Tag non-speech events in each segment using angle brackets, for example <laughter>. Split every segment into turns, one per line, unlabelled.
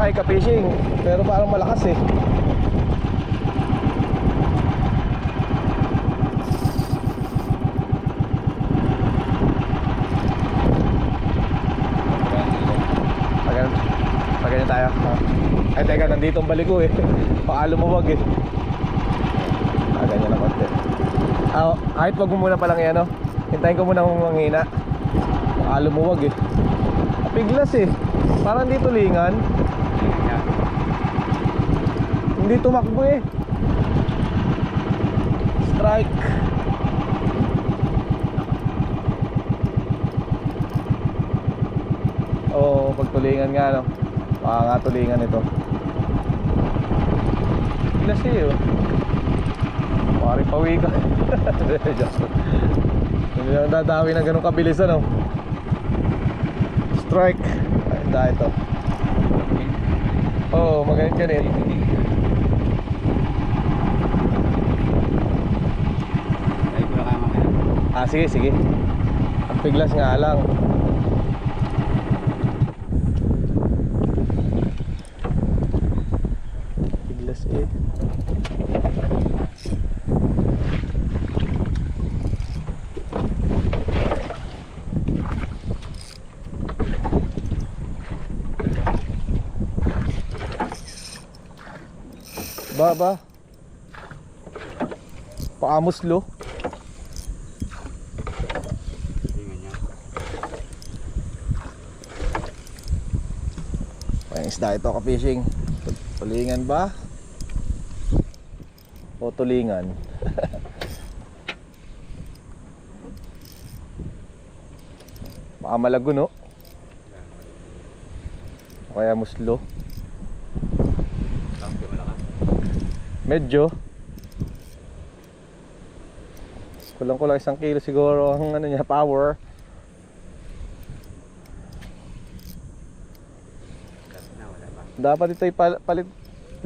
strike ka fishing. Pero parang malakas eh. Pagan, paganyan tayo. Ah. Ay, teka, nandito ang balik ko eh. <laughs> Baka lumawag eh. Ah, ganyan na konti. Ah, kahit wag mo muna palang yan, no? Hintayin ko muna kung manghina. Baka lumuwag eh. Piglas eh. Parang di tulingan. Hindi tumakbo eh. Strike. Oo, pag tulingan nga no. Baka nga tulingan ito. Piglas eh oh. Pari pawi ka. <laughs> Hindi lang dadawi ng ganun kabilis ano. Strike. Ay, ito. Oo, oh,
mamaya.
Ah, sige, sige. Ang piglas nga lang. Piglas eh. Ba, ba.
Tingnan niya.
May isda ito ka-fishing. Tulingan ba? O tulingan? <laughs> Baka malaguno. O kaya muslo.
Lang, di malakas.
Medyo. Kulang-kulang isang kilo siguro ang ano niya, power. Dapat ito ipal- palit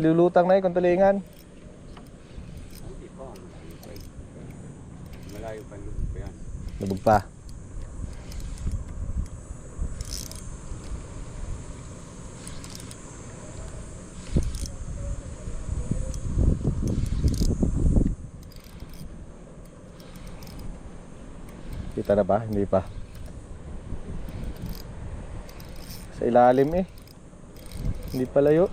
lulutang na yun kung tulingan.
Malayo pa eh. Malayo pa lubog pa yan.
Lubog pa. Kita na ba? Hindi pa. Sa ilalim eh. Hindi pa layo.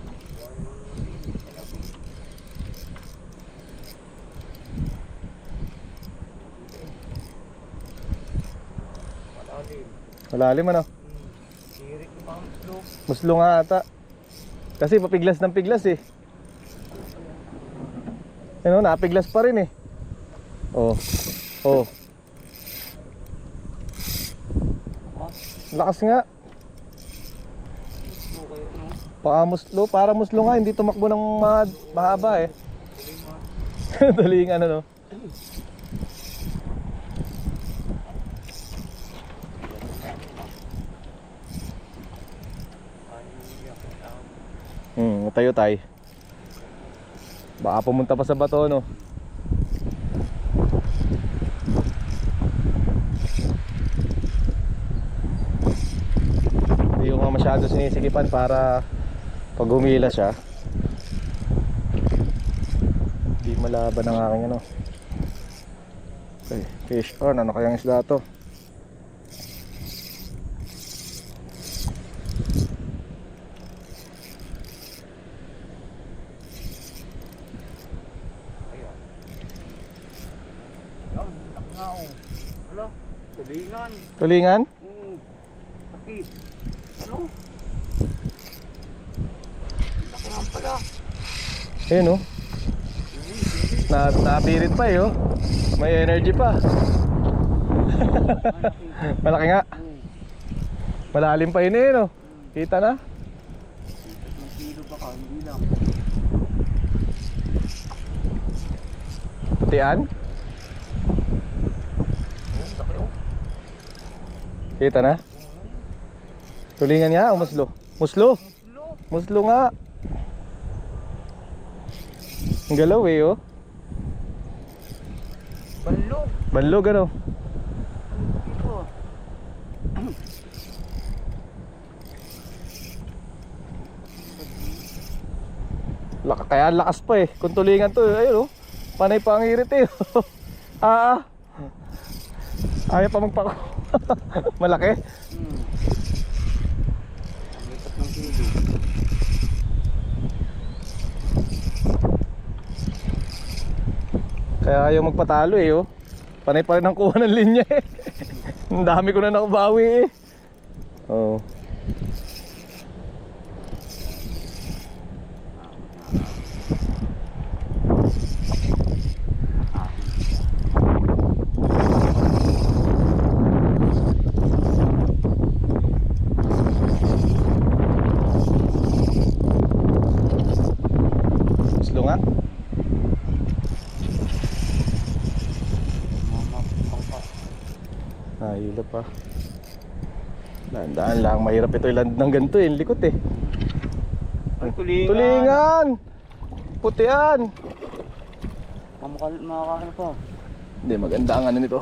Malalim ano? Muslo nga ata. Kasi papiglas ng piglas eh. Ano, napiglas pa rin eh. Oh. Oh. Lakas nga.
Okay, no?
Baka muslo, para muslo nga, hindi tumakbo ng ma- mahaba eh. <laughs> Tulingan ano. Hmm, tayo tay. Baka pumunta pa sa bato no. Hindi ko nga masyado sinisigipan para pag humila siya. Hindi malaban ang aking ano. Okay, fish on. Ano kayang isda to?
Hala, tulingan.
Tulingan?
Hmm. Sakit. Ano? Takngaw pala.
Ayun oh. Na nabirit pa eh oh. May energy pa. <laughs> Malaki nga. Malalim pa yun eh no. Kita na. Putian.
Oh, oh.
Kita na. Tulingan nga o muslo? Muslo.
Muslo.
Muslo nga. Ang galaw eh oh.
Balog.
Banlog ano. Laka, kaya lakas pa eh. Kung tulingan to, ayun oh. Panay pa ang irit eh. <laughs> ah, ah. Ayaw pa magpako. <laughs> Malaki.
Hmm. May tatlong kilo.
Kaya ayaw magpatalo eh oh. Panay pa rin ang kuha ng linya eh. <laughs> Ang dami ko na nakabawi eh. Oh. Slow nga. Nahilo pa. Dahan-dahan lang. Mahirap ito iland ng ganito eh. Likot eh.
Ay, tulingan.
Tulingan! Putian!
Mamakal, makakakal pa.
Hindi, maganda ang ano nito.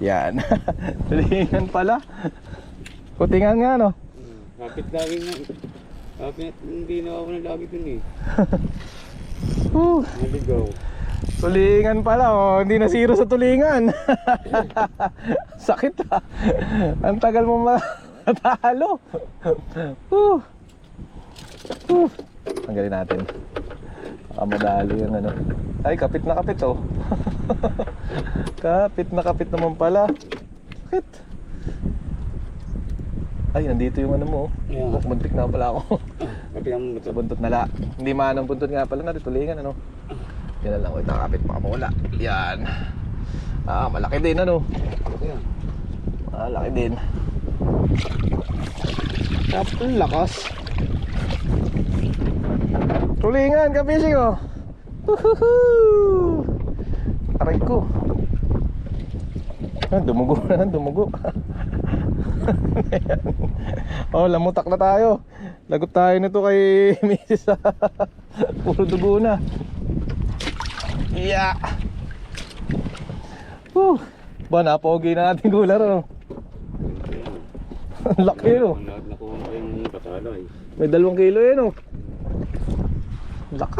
Yan. <laughs> Tulingan pala. Putingan nga no.
Hmm. Kapit lagi nga. Kapit, hindi na ako na lagi dun eh. <laughs>
Whew.
Naligaw.
Tulingan pala oh. Hindi na zero sa tulingan. <laughs> Sakit ah. Ang tagal mo <laughs> matalo. Whew. Whew. Tanggalin natin. Baka madali yung ano. Ay, kapit na kapit oh. <laughs> kapit na kapit naman pala. Sakit. Ay, nandito yung ano mo.
Yeah.
Oh. Muntik na pala ako.
Kapit ang
buntot na la. Hindi man ang buntot nga pala na tulingan ano. Yan lang ko itakapit baka mawala. Yan. Ah, malaki din ano.
Ayan.
Malaki din. Tapos lakas. Tulingan ka fishing oh. Woohoo! Aray ko. Ah, dumugo na, dumugo. <laughs> Oh, lamutak na tayo. Lagot tayo nito kay <laughs> Mrs. Puro dugo na. Yeah. Whew. Ba, napogi na natin gular oh. Ang laki oh.
Kasala eh.
May dalawang kilo yan oh.